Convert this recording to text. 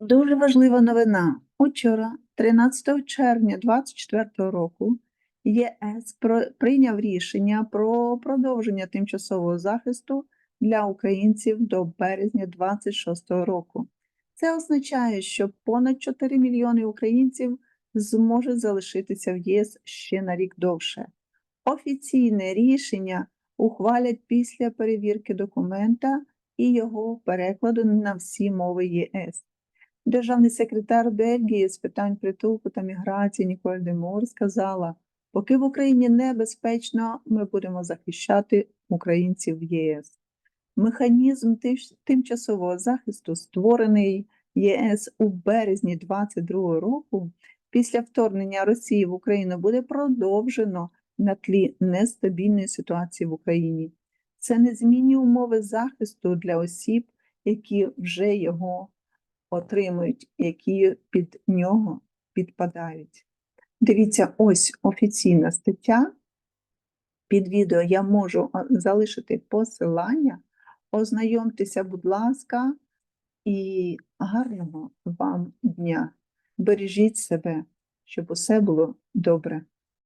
Дуже важлива новина. Учора, 13 червня 2024 року, ЄС прийняв рішення про продовження тимчасового захисту для українців до березня 2026 року. Це означає, що понад 4 мільйони українців зможуть залишитися в ЄС ще на рік довше. Офіційне рішення ухвалять після перевірки документа і його перекладу на всі мови ЄС. Державний секретар Бельгії з питань притулку та міграції Ніколь Демур сказала, поки в Україні небезпечно, ми будемо захищати українців в ЄС. Механізм тимчасового захисту, створений ЄС у березні 2022 року, після вторгнення Росії в Україну буде продовжено на тлі нестабільної ситуації в Україні. Це незмінні умови захисту для осіб, які вже його отримують, які під нього підпадають. Дивіться, ось офіційна стаття. Під відео я можу залишити посилання. Ознайомтеся, будь ласка, і гарного вам дня. Бережіть себе, щоб усе було добре.